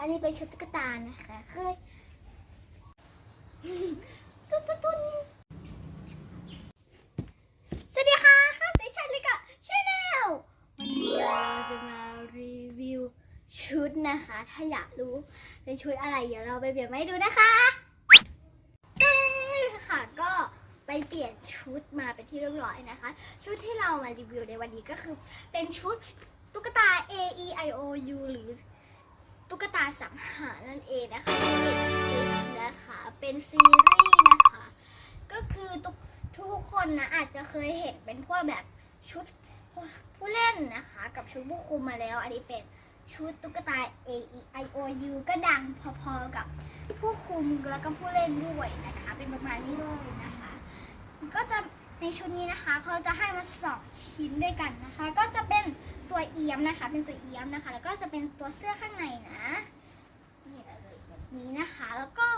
อันนี้เป็นชุดตุ๊กตานะคะเคยตุ๊ดตุ๊ดตุ๊ดสวัสดีค่ะข้าเซชันเลยกับชาแนลวันนี้เราจะมารีวิวชุดนะคะ ถ้าอยากรู้เป็นชุดอะไร เดี๋ยวเราไปเปลี่ยนมาให้ดูนะคะค่ะก็ไปเปลี่ยนชุดมาเป็นที่เรียบร้อยนะคะ ชุดที่เรามารีวิวในวันนี้ก็คือเป็นชุดตุ๊กตา A E I O U หรือ ตุ๊กตาสังหารนั่นเองนะคะเป็นนะคะเป็นซีรีส์นะคะ ก็คือทุกทุกคนนะอาจจะเคยเห็นเป็นพวกแบบชุดผู้เล่นนะคะ กับชุดผู้คุมมาแล้ว อันนี้เป็นชุดตุ๊กตา A E I O U ก็ดังพอๆกับผู้คุมแล้วก็ผู้เล่นด้วยนะคะ เป็นประมาณนี้เลยนะคะ ก็จะในชุดนี้นะคะเขาจะให้มาสองชิ้นด้วยกันนะคะ ก็จะเป็น ตัวเอี๊ยมนะคะ เป็นตัวเอี๊ยมนะคะ แล้วก็จะเป็นตัวเสื้อข้างในนะนี่เลยแบบนี้นะคะ แล้วก็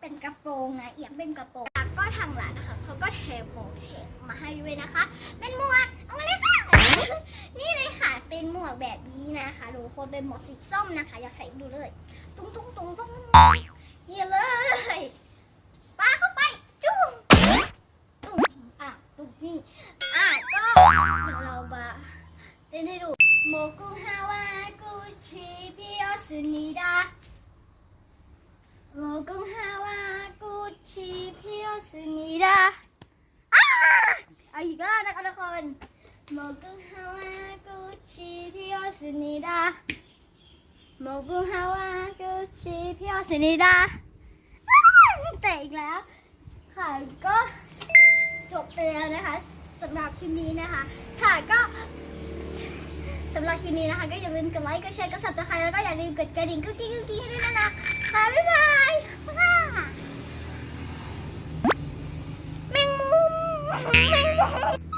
เป็นกระโปรงนะ เอี๊ยมเป็นกระโปรงก็ทางร้านนะคะเขาก็เทโพเทมาให้ด้วยนะคะ เป็นหมวกเอามาเลยค่ะนี่เลยค่ะเป็นหมวกแบบนี้นะคะทุกคนเป็นหมวกสีส้มนะคะ อยากใส่ดูเลย ตุ้งตุ้งตุ้ง ดาอะเอาอีกแล้วนะคะทุกคนโมกุฮาวากุชิพิโอสุนิดาโมกุฮาวากุชิพิอสุนิดาอะแต่อีกแล้วค่ะก็จบไปแล้วนะคะสำหรับคลิปนี้นะคะค่ะก็ รับคลิปนี้นะคะก็อย่าลืมกดไลค์กดแชร์กด subscribe แล้วก็อย่าลืมกดกระดิ่งกุ๊กกิ๊กกุ๊กกิ๊กให้ด้วยนะคะบ๊ายบายแมงมุมแมงมุม